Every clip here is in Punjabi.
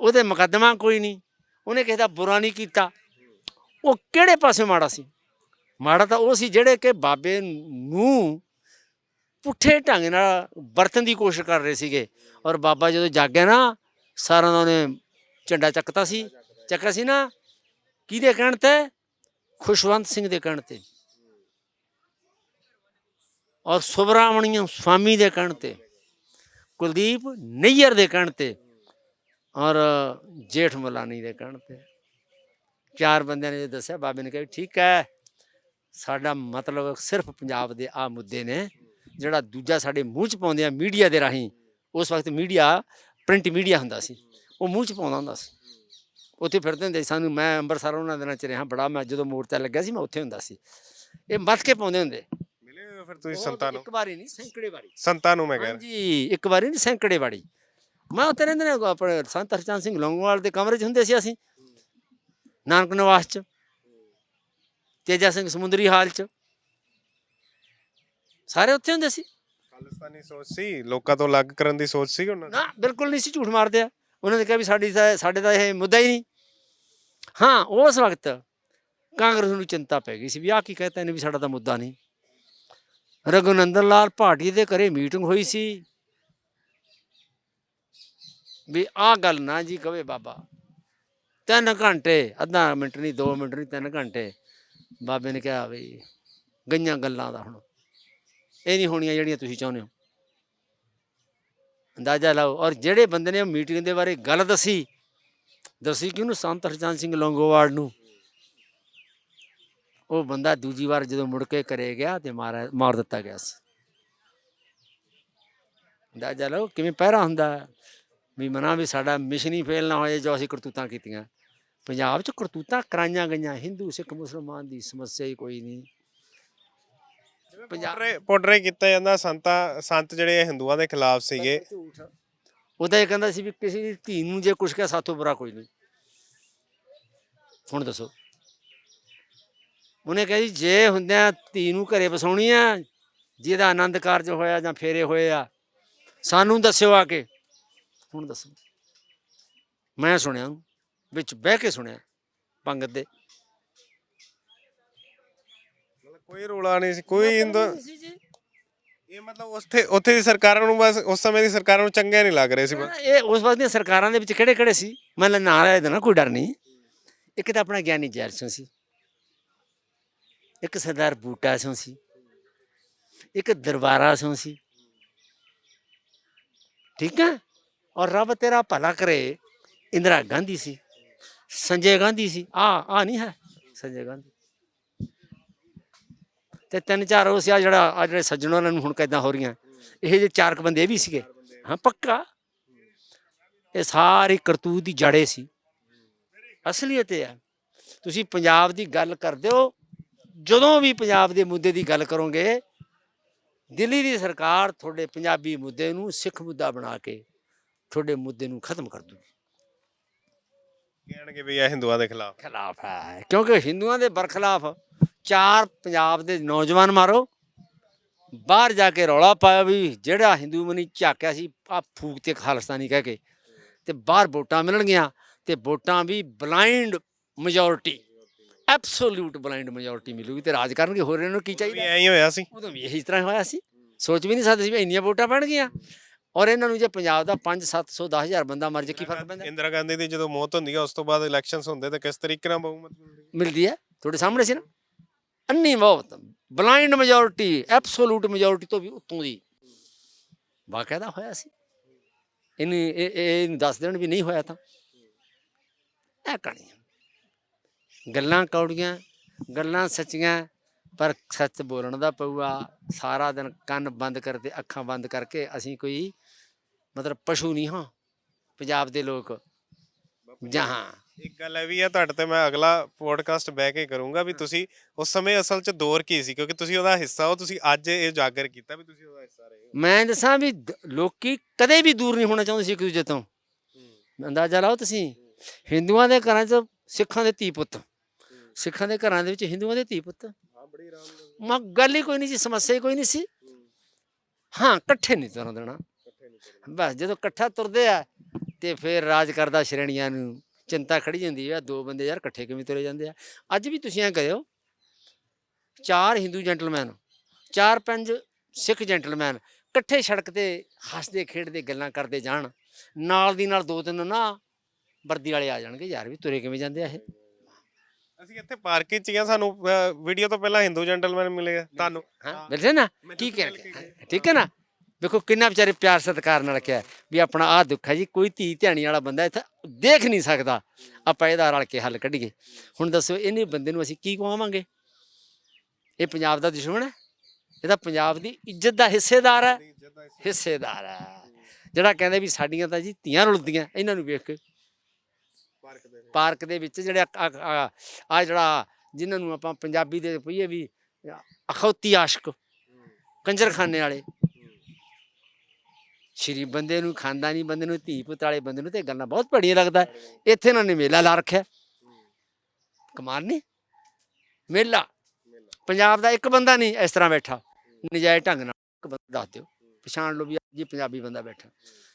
ਉਹਦੇ ਮੁਕੱਦਮਾ ਕੋਈ ਨਹੀਂ। ਉਹਨੇ ਕਿਸੇ ਦਾ ਬੁਰਾ ਨਹੀਂ ਕੀਤਾ। ਉਹ ਕਿਹੜੇ ਪਾਸੇ ਮਾੜਾ ਸੀ? ਮਾੜਾ ਤਾਂ ਉਹ ਸੀ ਜਿਹੜੇ ਕਿ ਬਾਬੇ ਨੂੰ ਪੁੱਠੇ ਢੰਗ ਨਾਲ ਵਰਤਣ ਦੀ ਕੋਸ਼ਿਸ਼ ਕਰ ਰਹੇ ਸੀਗੇ। ਔਰ ਬਾਬਾ ਜਦੋਂ ਜਾਗਿਆ ਨਾ, ਸਾਰਿਆਂ ਦਾ ਉਹਨੇ ਝੰਡਾ ਚੱਕਤਾ ਸੀ। ਚੱਕਿਆ ਸੀ ਨਾ, ਕਿਹਦੇ ਕਹਿਣ ਤੇ? ਖੁਸ਼ਵੰਤ ਸਿੰਘ ਦੇ ਕਹਿਣ ਤੇ। ਔਰ ਸੁਬਰਾਮਣੀਅਮ ਸਵਾਮੀ ਦੇ ਕਹਿਣ ਤੇ। ਕੁਲਦੀਪ ਨਈਅਰ ਦੇ ਕਹਿਣ ਤੇ। ਔਰ ਜੇਠ ਮਲਾਨੀ ਦੇ ਕਹਿਣ ਤੇ ਚਾਰ ਬੰਦਿਆਂ ਨੇ ਜੋ ਦੱਸਿਆ ਬਾਬੇ ਨੇ ਕਿਹਾ ਠੀਕ ਹੈ ਸਾਡਾ ਮਤਲਬ ਸਿਰਫ ਪੰਜਾਬ ਦੇ ਆ ਮੁੱਦੇ ਨੇ ਜਿਹੜਾ ਦੂਜਾ ਸਾਡੇ ਮੂੰਹ ਚ ਪਾਉਂਦੇ ਆ ਮੀਡੀਆ ਦੇ ਰਾਹੀਂ ਉਸ ਵਕਤ ਮੀਡੀਆ ਪ੍ਰਿੰਟ ਮੀਡੀਆ ਹੁੰਦਾ ਸੀ ਉਹ ਮੂੰਹ ਚ ਪਾਉਂਦਾ ਹੁੰਦਾ ਸੀ। ਉੱਥੇ ਫਿਰਦੇ ਹੁੰਦੇ ਸੀ ਸਾਨੂੰ ਮੈਂ ਅੰਮ੍ਰਿਤਸਰ ਉਹਨਾਂ ਦਿਨਾਂ ਚ ਰਿਹਾ ਬੜਾ ਮੈਂ ਜਦੋਂ ਮੋਰਚਾ ਲੱਗਿਆ ਸੀ ਮੈਂ ਉੱਥੇ ਹੁੰਦਾ ਸੀ। ਇਹ ਮੱਥ ਕੇ ਪਾਉਂਦੇ ਹੁੰਦੇ। ਮਿਲੇ ਫਿਰ ਤੁਸੀਂ ਸੰਤਾਂ ਨੂੰ? ਇੱਕ ਵਾਰੀ ਨਹੀਂ ਸੈਂਕੜੇ ਵਾਰੀ। ਸੰਤਾਂ ਨੂੰ ਮੈਂ ਕਹਿ ਰਿਹਾ। ਹਾਂਜੀ ਇੱਕ ਵਾਰੀ ਨਹੀਂ ਸੈਂਕੜੇ ਵਾਰੀ। ਮੈਂ ਉੱਥੇ ਰਹਿੰਦੇ ਨੇ ਆਪਣੇ ਸੰਤ ਹਰਚੰਦ ਸਿੰਘ ਲੌਂਗੋਵਾਲ ਦੇ ਕਮਰੇ 'ਚ ਹੁੰਦੇ ਸੀ ਅਸੀਂ। ਨਾਨਕ ਨਿਵਾਸ 'ਚ ਤੇਜਾ ਸਿੰਘ ਸਮੁੰਦਰੀ ਹਾਲ 'ਚ। ਸਾਰੇ ਉੱਥੇ ਹੁੰਦੇ ਸੀ। ਖਾਲਿਸਤਾਨੀ ਸੋਚ ਸੀ ਲੋਕਾਂ ਤੋਂ ਅਲੱਗ ਕਰਨ ਦੀ ਸੋਚ ਸੀ ਉਹਨਾਂ ਦੀ? ਨਾ ਬਿਲਕੁਲ ਨਹੀਂ ਸੀ ਝੂਠ ਮਾਰਦੇ ਆ। ਉਹਨਾਂ ਨੇ ਕਿਹਾ ਵੀ ਸਾਡੀ ਤਾਂ ਸਾਡੇ ਦਾ ਇਹ ਮੁੱਦਾ ਹੀ ਨਹੀਂ। ਹਾਂ ਉਸ ਵਕਤ ਕਾਂਗਰਸ ਨੂੰ ਚਿੰਤਾ ਪੈ ਗਈ ਸੀ ਵੀ ਆਹ ਕੀ ਕਹਤਾ ਇਹਨੇ ਵੀ ਸਾਡਾ ਤਾਂ ਮੁੱਦਾ ਨਹੀਂ। ਰਘੁਨੰਦਨ ਲਾਲ ਭਾਟੀ ਦੇ ਘਰੇ ਮੀਟਿੰਗ ਹੋਈ ਸੀ। ਵੀ ਆਹ ਗੱਲ ਨਾ ਜੀ ਕਵੇ ਬਾਬਾ। ਤਿੰਨ ਘੰਟੇ, ਅੱਧਾ ਮਿੰਟ ਨਹੀਂ 2 ਮਿੰਟ ਨਹੀਂ, ਤਿੰਨ ਘੰਟੇ। ਬਾਬੇ ਨੇ ਕਿਹਾ ਵੀ ਗਈਆਂ ਗੱਲਾਂ ਦਾ ਹੁਣ। ਇਹ ਨਹੀਂ ਹੋਣੀਆਂ ਜਿਹੜੀਆਂ ਤੁਸੀਂ ਚਾਹੁੰਦੇ ਹੋ। ਅੰਦਾਜ਼ਾ ਲਾਓ। ਔਰ ਜਿਹੜੇ ਬੰਦੇ ਨੇ ਮੀਟਿੰਗ ਦੇ ਬਾਰੇ ਗੱਲ ਦੱਸੀ ਦੱਸੀ ਕਿਹਨੂੰ ਸੰਤ ਹਰਚੰਦ ਸਿੰਘ ਲੌਂਗੋਵਾਲ ਨੂੰ। ਉਹ ਬੰਦਾ ਦੂਜੀ ਵਾਰ ਜਦੋਂ ਮੁੜ ਕੇ ਕਰੇ ਗਿਆ ਤੇ ਮਾਰ ਮਾਰ ਦਿੱਤਾ ਗਿਆ ਸੀ। ਅੰਦਾਜ਼ਾ ਲਾਓ ਕਿਵੇਂ ਪਹਿਰਾ ਹੁੰਦਾ। ਵੀ ਮਨਾ ਵੀ ਸਾਡਾ ਮਿਸ਼ਨ ਹੀ ਫੇਲ ਨਾ ਹੋਏ ਜੋ ਅਸੀਂ ਕਰਤੂਤਾਂ ਕੀਤੀਆਂ। ਪੰਜਾਬ 'ਚ ਕਰਤੂਤਾਂ ਕਰਾਈਆਂ ਗਈਆਂ ਹਿੰਦੂ ਸਿੱਖ ਮੁਸਲਮਾਨ ਦੀ ਸਮੱਸਿਆ ਹੀ ਕੋਈ ਨਹੀਂ। ਪੋਟਰੇ ਕੀਤਾ ਜਾਂਦਾ ਸੰਤਾਂ ਸੰਤ ਜਿਹੜੇ ਹਿੰਦੂਆਂ ਦੇ ਖਿਲਾਫ ਸੀਗੇ। ਉਹਦਾ ਇਹ ਕਹਿੰਦਾ ਸੀ ਵੀ ਕਿਸੇ ਦੀ ਧੀ ਨੂੰ ਜੇ ਕੁਛ ਕਿਹਾ ਸਾਥੋਂ ਬੁਰਾ ਕੋਈ ਨਹੀਂ। ਹੁਣ ਦੱਸੋ। ਉਹਨੇ ਕਿਹਾ ਜੀ ਜੇ ਹੁੰਦਿਆਂ ਧੀ ਨੂੰ ਘਰੇ ਵਸਾਉਣੀ ਆ ਜਿਹਦਾ ਆਨੰਦ ਕਾਰਜ ਹੋਇਆ ਜਾਂ ਫੇਰੇ ਹੋਏ ਆ ਸਾਨੂੰ ਦੱਸਿਓ ਆ ਕੇ। ਹੁਣ ਦੱਸੋ। ਮੈਂ ਸੁਣਿਆ ਵਿੱਚ ਬਹਿ ਕੇ ਸੁਣਿਆ ਪੰਗਤ ਦੇ। ਮਤਲਬ ਕੋਈ ਰੋਲਾ ਨਹੀਂ ਸੀ ਕੋਈ ਇਹ ਮਤਲਬ ਉੱਥੇ ਉੱਥੇ ਦੀ ਸਰਕਾਰਾਂ ਨੂੰ ਬਸ ਉਸ ਸਮੇਂ ਦੀ ਸਰਕਾਰਾਂ ਨੂੰ ਚੰਗੇ ਨਹੀਂ ਲੱਗ ਰਹੇ ਸੀ। ਬਸ। ਇਹ ਉਸ ਵਕਤ ਦੀਆਂ ਸਰਕਾਰਾਂ ਦੇ ਵਿੱਚ ਕਿਹੜੇ ਕਿਹੜੇ ਸੀ? ਮੈਂ ਨਾਂ ਲੈ ਦੇਣਾ ਕੋਈ ਡਰ ਨਹੀਂ। ਇੱਕ ਤਾਂ ਆਪਣਾ ਗਿਆਨੀ ਜ਼ੈਲ ਸਿੰਘ ਸੀ। ਇੱਕ ਸਰਦਾਰ ਬੂਟਾ ਸਿੰਘ ਸੀ। ਇੱਕ ਦਰਬਾਰਾ ਸਿੰਘ ਸੀ। ਠੀਕ ਹੈ ਔਰ ਰੱਬ ਤੇਰਾ ਭਲਾ ਕਰੇ, ਇੰਦਰਾ ਗਾਂਧੀ ਸੀ, ਸੰਜੇ ਗਾਂਧੀ ਸੀ। ਆ ਆ ਨਹੀਂ ਹੈ, ਸੰਜੇ ਗਾਂਧੀ। ਤੇ ਤਿੰਨ ਚਾਰ ਉਹ ਸੀ ਆ ਜਿਹੜਾ ਆ ਜਿਹੜੇ ਸੱਜਣ ਉਹਨਾਂ ਨੂੰ ਹੁਣ ਕਿੱਦਾਂ ਹੋ ਰਹੀਆਂ। ਇਹ ਜੇ ਚਾਰ ਕੁ ਬੰਦੇ ਇਹ ਵੀ ਸੀਗੇ। ਹਾਂ, ਪੱਕਾ? ਇਹ ਸਾਰੀ ਕਰਤੂਤ ਦੀ ਜੜੇ ਸੀ। ਅਸਲੀਅਤ ਇਹ ਹੈ। ਤੁਸੀਂ ਪੰਜਾਬ ਦੀ ਗੱਲ ਕਰਦੇ ਹੋ, ਜਦੋਂ ਵੀ ਪੰਜਾਬ ਦੇ ਮੁੱਦੇ ਦੀ ਗੱਲ ਕਰੋਗੇ, ਦਿੱਲੀ ਦੀ ਸਰਕਾਰ ਤੁਹਾਡੇ ਪੰਜਾਬੀ ਮੁੱਦੇ ਨੂੰ ਸਿੱਖ ਮੁੱਦਾ ਬਣਾ ਕੇ ਤੁਹਾਡੇ ਮੁੱਦੇ ਨੂੰ ਖਤਮ ਕਰ ਦੂਗੀ ਕਹਿਣਗੇ ਵੀ ਇਹ ਹਿੰਦੂਆਂ ਦੇ ਖਿਲਾਫ। ਖਿਲਾਫ ਹੈ ਕਿਉਂਕਿ ਹਿੰਦੂਆਂ ਦੇ ਬਰਖਲਾਫ ਚਾਰ ਪੰਜਾਬ ਦੇ ਨੌਜਵਾਨ ਮਾਰੋ ਬਾਹਰ ਜਾ ਕੇ ਰੌਲਾ ਪਾਇਆ ਵੀ ਜਿਹੜਾ ਹਿੰਦੂ ਮਨੀ ਝਾਕਿਆ ਸੀ ਆ ਫੂਕ ਤੇ ਖਾਲਸਤਾਨੀ ਕਹਿ ਕੇ ਤੇ ਬਾਹਰ ਵੋਟਾਂ ਮਿਲਣਗੀਆਂ ਤੇ ਵੋਟਾਂ ਵੀ blind majority absolute blind majority ਮਿਲੂਗੀ ਤੇ ਰਾਜ ਕਰਨਗੇ ਹੋਰ ਇਹਨਾਂ ਨੂੰ ਕੀ ਵੀ ਚਾਹੀਦਾ? ਐਂ ਹੀ ਹੋਇਆ ਸੀ। ਉਦੋਂ ਵੀ ਇਹੀ ਤਰ੍ਹਾਂ ਹੋਇਆ ਸੀ। ਸੋਚ ਵੀ ਨਹੀਂ ਸਕਦੇ ਸੀ ਵੀ ਇੰਨੀਆਂ ਵੋਟਾਂ ਪੈਣਗੀਆਂ। ਔਰ ਇਹਨਾਂ ਨੂੰ ਜੇ ਪੰਜਾਬ ਦਾ 5 700 10000 ਬੰਦਾ ਮਰ ਜੇ ਕੀ ਫ਼ਰਕ ਪੈਂਦਾ? ਇੰਦਰਾ ਗਾਂਧੀ ਦੀ ਜਦੋਂ ਮੌਤ ਹੁੰਦੀ ਹੈ ਉਸ ਤੋਂ ਬਾਅਦ ਇਲੈਕਸ਼ਨਸ ਹੁੰਦੇ ਤੇ ਕਿਸ ਤਰੀਕੇ ਨਾਲ ਬਹੁਮਤ ਮਿਲਦੀ ਹੈ? ਤੁਹਾਡੇ ਸਾਹਮਣੇ ਸੀ ਨਾ? ਅੰਨੀ ਬਹੁਤ। ਬਲਾਈਂਡ ਮੈਜੋਰਿਟੀ ਐਬਸੋਲੂਟ ਮੈਜੋਰਿਟੀ ਤੋਂ ਵੀ ਉੱਤੋਂ ਦੀ। ਬਾਕਾਇਦਾ ਹੋਇਆ ਸੀ। ਇਹਨੂੰ ਇਹ ਦੱਸ ਦੇਣ ਵੀ ਨਹੀਂ ਹੋਇਆ ਤਾਂ। ਇਹ ਕਹਾਣੀ। ਗੱਲਾਂ ਕੌੜੀਆਂ ਗੱਲਾਂ ਸੱਚੀਆਂ ਪਰ ਸੱਚ ਬੋਲਣ ਦਾ ਪਊਆ। ਸਾਰਾ ਦਿਨ ਕੰਨ ਬੰਦ ਕਰਦੇ ਅੱਖਾਂ ਬੰਦ ਕਰਕੇ ਅਸੀਂ ਕੋਈ ਮਤਲਬ ਪਸ਼ੂ ਨਹੀਂ ਹਾਂ। ਪੰਜਾਬ ਦੇ ਲੋਕ। ਜਹਾਂ ਇੱਕ ਗੱਲ ਇਹ ਵੀ ਹੈ ਤੁਹਾਡੇ ਤੇ ਮੈਂ ਅਗਲਾ ਪੋਡਕਾਸਟ ਬਹਿ ਕੇ ਕਰੂੰਗਾ ਵੀ ਤੁਸੀਂ ਉਸ ਸਮੇਂ ਅਸਲ 'ਚ ਦੌਰ ਕੀ ਸੀ ਕਿਉਂਕਿ ਤੁਸੀਂ ਉਹਦਾ ਹਿੱਸਾ ਹੋ ਤੁਸੀਂ ਅੱਜ ਇਹ ਉਜਾਗਰ ਕੀਤਾ ਵੀ ਤੁਸੀਂ ਉਹਦਾ ਹਿੱਸਾ ਰਹੇ ਹੋ। ਮੈਂ ਦੱਸਾਂ ਵੀ ਦ- ਲੋਕੀ ਕਦੇ ਵੀ ਦੂਰ ਨਹੀਂ ਹੋਣਾ ਚਾਹੁੰਦੇ ਸੀ ਇੱਕ ਦੂਜੇ ਤੋਂ। ਅੰਦਾਜ਼ਾ ਲਾਓ ਤੁਸੀਂ। ਹਿੰਦੂਆਂ ਦੇ ਘਰਾਂ 'ਚ ਸਿੱਖਾਂ ਦੇ ਧੀ ਪੁੱਤ। ਸਿੱਖਾਂ ਦੇ ਘਰਾਂ ਦੇ ਵਿੱਚ ਹਿੰਦੂਆਂ ਦੇ ਧੀ ਪੁੱਤ। ਹਾਂ ਬੜੀ ਆਰਾਮ ਨਾਲ ਮਾ ਗੱਲ ਹੀ ਕੋਈ ਨਹੀਂ ਸੀ ਸਮੱਸਿਆ ਹੀ ਕੋਈ ਨਹੀਂ ਸੀ। ਹਾਂ। ਇਕੱਠੇ ਨਹੀਂ ਤੁਰਨ ਦੇਣਾ। ਬਸ ਜਦੋਂ ਇਕੱਠਾ ਤੁਰਦੇ ਆ ਤੇ ਫਿਰ ਰਾਜ ਕਰਦਾ ਸ਼੍ਰੇਣੀਆਂ ਨੂੰ। ਚਿੰਤਾ ਖੜੀ ਜਾਂਦੀ ਆ ਦੋ ਬੰਦੇ ਯਾਰ ਇਕੱਠੇ ਕਿਵੇਂ ਤੁਰੇ ਜਾਂਦੇ ਆ। ਅੱਜ ਵੀ ਤੁਸੀਂ ਐ ਕਰਿਓ ਚਾਰ ਹਿੰਦੂ ਜੈਂਟਲਮੈਨ ਚਾਰ ਪੰਜ ਸਿੱਖ ਜੈਂਟਲਮੈਨ ਇਕੱਠੇ ਸੜਕ ਤੇ ਹੱਸਦੇ ਖੇਡਦੇ ਗੱਲਾਂ ਕਰਦੇ ਜਾਣ। ਨਾਲ ਦੀ ਨਾਲ ਦੋ ਤਿੰਨ ਨਾ ਵਰਦੀ ਵਾਲੇ ਆ ਜਾਣਗੇ ਯਾਰ ਵੀ ਤੁਰੇ ਕਿਵੇਂ ਜਾਂਦੇ ਆ ਇਹ? ਅਸੀਂ ਇੱਥੇ ਪਾਰਕ 'ਚ ਹੀ ਆ ਸਾਨੂੰ ਵੀਡੀਓ ਤੋਂ ਪਹਿਲਾਂ ਹਿੰਦੂ ਜੈਂਟਲਮੈਨ ਮਿਲੇਗਾ ਤੁਹਾਨੂੰ। ਹਾਂ ਹਾਂ। ਮਿਲਦੇ ਨਾ? ਮੈਨੂੰ ਕੀ ਤਾਂ ਕਹਿ ਮਿਲ ਕੇ ਗਏ। ਠੀਕ ਹੈ ਨਾ? ਵੇਖੋ ਕਿੰਨਾ ਵਿਚਾਰੇ ਪਿਆਰ ਸਤਿਕਾਰ ਨਾਲ ਕਿਹਾ ਵੀ ਆਪਣਾ ਆਹ ਦੁੱਖ ਹੈ ਜੀ ਕੋਈ ਧੀ ਧਿਆਣੀ ਵਾਲਾ ਬੰਦਾ ਇੱਥੇ ਦੇਖ ਨਹੀਂ ਸਕਦਾ। ਆਪਾਂ ਇਹਦਾ ਰਲ ਕੇ ਹੱਲ ਕੱਢੀਏ। ਹੁਣ ਦੱਸੋ ਇਹਨੇ ਬੰਦੇ ਨੂੰ ਅਸੀਂ ਕੀ ਕਹਾਵਾਂਗੇ ਇਹ ਪੰਜਾਬ ਦਾ ਦੁਸ਼ਮਣ ਹੈ? ਇਹ ਤਾਂ ਪੰਜਾਬ ਦੀ ਇੱਜ਼ਤ ਦਾ ਹਿੱਸੇਦਾਰ ਹੈ। ਹਿੱਸੇਦਾਰ ਹੈ। ਜਿਹੜਾ ਕਹਿੰਦੇ ਵੀ ਸਾਡੀਆਂ ਤਾਂ ਜੀ ਧੀਆਂ ਰੁਲਦੀਆਂ ਇਹਨਾਂ ਨੂੰ ਵੇਖ ਕੇ। ਪਾਰਕ ਦੇ। ਪਾਰਕ ਦੇ ਵਿੱਚ ਜਿਹੜੇ ਆ ਜਿਹੜਾ ਜਿਨ੍ਹਾਂ ਨੂੰ ਆਪਾਂ ਪੰਜਾਬੀ ਦੇ ਪਈਏ ਵੀ ਅਖੌਤੀ ਆਸ਼ਕ ਕੰਜਰਖਾਨੇ ਵਾਲੇ। ਸ਼੍ਰੀ ਬੰਦੇ ਨੂੰ, ਖਾਨਦਾਨੀ ਬੰਦੇ ਨੂੰ, ਧੀ ਪੁੱਤ ਵਾਲੇ ਬੰਦੇ ਨੂੰ ਤੇ ਇਹ ਗੱਲਾਂ ਬਹੁਤ ਭੜੀਆਂ ਲੱਗਦਾ। ਇੱਥੇ ਇਹਨਾਂ ਨੇ ਮੇਲਾ ਲਾ ਰੱਖਿਆ। ਕਮਾਲ ਨਹੀਂ? ਮੇਲਾ। ਪੰਜਾਬ ਦਾ ਇੱਕ ਬੰਦਾ ਨਹੀਂ ਇਸ ਤਰ੍ਹਾਂ ਬੈਠਾ। ਨਜਾਇਜ਼ ਢੰਗ ਨਾਲ ਇੱਕ ਬੰਦਾ ਦੱਸ ਦਿਓ। ਪਛਾਣ ਲਓ ਵੀ ਜੀ ਪੰਜਾਬੀ ਬੰਦਾ ਬੈਠਾ।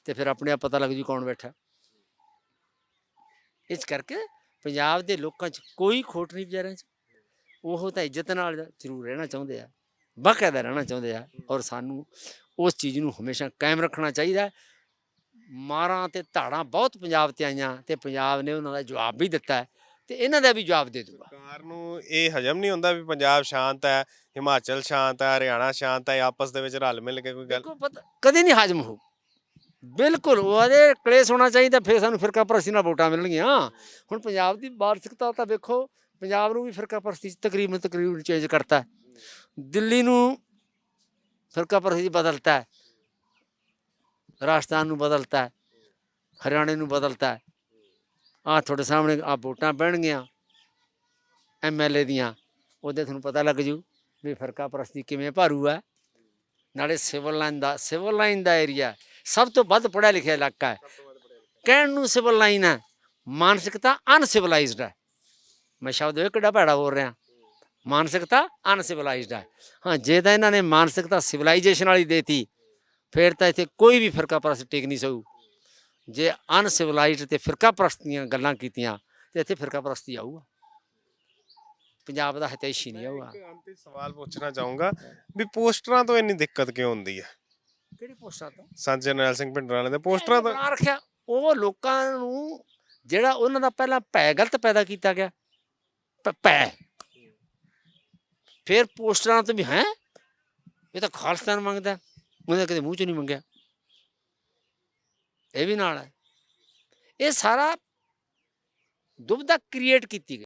ਤੇ ਫਿਰ ਆਪਣੇ ਆਪ ਪਤਾ ਲੱਗ ਜੂ ਕੌਣ ਬੈਠਾ। ਇਸ ਕਰਕੇ ਪੰਜਾਬ ਦੇ ਲੋਕਾਂ 'ਚ ਕੋਈ ਖੋਟ ਨਹੀਂ ਵਿਚਾਰਿਆਂ 'ਚ। ਉਹ ਤਾਂ ਇੱਜ਼ਤ ਨਾਲ ਜ਼ਰੂਰ ਰਹਿਣਾ ਚਾਹੁੰਦੇ ਆ। ਬਾਕਾਇਦਾ ਰਹਿਣਾ ਚਾਹੁੰਦੇ ਆ। ਔਰ ਸਾਨੂੰ ਉਸ ਚੀਜ਼ ਨੂੰ ਹਮੇਸ਼ਾ ਕਾਇਮ ਰੱਖਣਾ ਚਾਹੀਦਾ। ਮਾਰਾਂ ਤੇ ਧਾੜਾਂ ਬਹੁਤ ਪੰਜਾਬ ਤੇ ਆਈਆਂ ਤੇ ਪੰਜਾਬ ਨੇ ਉਹਨਾਂ ਦਾ ਜਵਾਬ ਵੀ ਦਿੱਤਾ ਹੈ ਤੇ ਇਹਨਾਂ ਦਾ ਵੀ ਜਵਾਬ ਦੇ ਦੂਗਾ ਸਰਕਾਰ ਨੂੰ ਇਹ ਹਜਮ ਨਹੀਂ ਹੁੰਦਾ ਵੀ ਪੰਜਾਬ ਸ਼ਾਂਤ ਹੈ ਹਿਮਾਚਲ ਸ਼ਾਂਤ ਹੈ ਹਰਿਆਣਾ ਸ਼ਾਂਤ ਹੈ ਆਪਸ ਦੇ ਵਿੱਚ ਰਲ ਮਿਲ ਕੇ ਕੋਈ ਗੱਲ ਦੇਖੋ ਪਤਾ ਕਦੇ ਨਹੀਂ ਹਾਜ਼ਮ ਹੋ ਬਿਲਕੁਲ ਉਹਦੇ ਕਲੇਸ਼ ਹੋਣਾ ਚਾਹੀਦਾ ਫਿਰ ਸਾਨੂੰ ਫਿਰਕਾ ਪ੍ਰਸਤੀ ਨਾਲ ਵੋਟਾਂ ਮਿਲਣਗੀਆਂ ਹੁਣ ਪੰਜਾਬ ਦੀ ਵਾਰਸਿਕਤਾ ਤਾਂ ਵੇਖੋ ਪੰਜਾਬ ਨੂੰ ਵੀ ਫਿਰਕਾ ਪ੍ਰਸਤੀ ਤਕਰੀਬਨ ਤਕਰੀਬਨ ਚੇਂਜ ਕਰਤਾ। ਦਿੱਲੀ ਨੂੰ ਫਿਰਕਾ ਪ੍ਰਸਤੀ 'ਚ ਬਦਲਤਾ ਰਾਜਸਥਾਨ ਨੂੰ ਬਦਲਤਾ ਹੈ। ਹਰਿਆਣੇ ਨੂੰ ਬਦਲਤਾ ਹੈ। ਆ ਤੁਹਾਡੇ ਸਾਹਮਣੇ ਆ ਵੋਟਾਂ ਪੈਣਗੀਆਂ ਐਮਐਲਏ ਦੀਆਂ। ਉਹਦੇ ਤੁਹਾਨੂੰ ਪਤਾ ਲੱਗ ਜੂ ਵੀ ਫਿਰਕਾ ਪ੍ਰਸਤੀ ਕਿਵੇਂ ਭਾਰੂ ਹੈ। ਨਾਲੇ ਸਿਵਲ ਲਾਈਨ ਦਾ, ਸਿਵਲ ਲਾਈਨ ਦਾ ਏਰੀਆ ਸਭ ਤੋਂ ਵੱਧ ਪੜ੍ਹਿਆ ਲਿਖਿਆ ਇਲਾਕਾ ਹੈ। ਕਹਿਣ ਨੂੰ ਸਿਵਲ ਲਾਈਨ ਹੈ। ਮਾਨਸਿਕਤਾ ਅਨਸਿਵਲਾਈਜ਼ਡ ਹੈ। ਮੈਂ ਸ਼ਬਦ ਇਹ ਕਿਹੜਾ ਭੈੜਾ ਬੋਲ ਰਿਹਾ। ਮਾਨਸਿਕਤਾ ਅਨਸਿਵਲਾਈਜ਼ਡ ਹੈ। ਹਾਂ ਜੇ ਤਾਂ ਇਹਨਾਂ ਨੇ ਮਾਨਸਿਕਤਾ ਸਿਵਲਾਈਜੇਸ਼ਨ ਵਾਲੀ ਦੇਤੀ ਫਿਰ ਤਾਂ ਇੱਥੇ ਕੋਈ ਵੀ ਫਿਰਕਾ ਪ੍ਰਸਤ ਟਿਕ ਨਹੀਂ ਸਕੂ ਜੇ ਅਨਸਿਵਲਾਈਜ਼ਡ ਤੇ ਫਿਰਕਾ ਪ੍ਰਸਤੀਆਂ ਗੱਲਾਂ ਕੀਤੀਆਂ ਤੇ ਇੱਥੇ ਫਿਰਕਾ ਪ੍ਰਸਤੀ ਆਊਗਾ। ਪੰਜਾਬ ਦਾ ਹਿਤੈਸ਼ੀ ਨਹੀਂ ਆਊਗਾ। ਅੰਤਿਮ ਸਵਾਲ ਪੁੱਛਣਾ ਚਾਹੂੰਗਾ ਵੀ ਪੋਸਟਰਾਂ ਤੋਂ ਇੰਨੀ ਦਿੱਕਤ ਕਿਉਂ ਹੁੰਦੀ ਹੈ? ਕਿਹੜੀ ਪੋਸਟਾਂ ਤੋਂ? ਸੰਤ ਜਰਨੈਲ ਸਿੰਘ ਭਿੰਡਰਾਂ ਦੇ ਪੋਸਟਰਾਂ ਤੋਂ। ਰੱਖਿਆ ਉਹ ਲੋਕਾਂ ਨੂੰ ਜਿਹੜਾ ਉਹਨਾਂ ਦਾ ਪਹਿਲਾਂ ਭੈ ਗਲਤ ਪੈਦਾ ਕੀਤਾ ਗਿਆ। ਪ- ਭੈ। ਫਿਰ ਪੋਸਟਰਾਂ ਤੋਂ ਵੀ ਹੈ? ਇਹ ਤਾਂ ਖਾਲਸਤਾਨ ਮੰਗਦਾ। ਉਹਨੇ ਕਦੇ ਮੂੰਹ ਚ ਨਹੀਂ ਮੰਗਿਆ। ਇਹ ਵੀ ਨਾਲ ਹੈ। ਇਹ ਸਾਰਾ ਦੁਬਦਾ ਕ੍ਰੀਏਟ ਕੀਤੀ ਗਈ।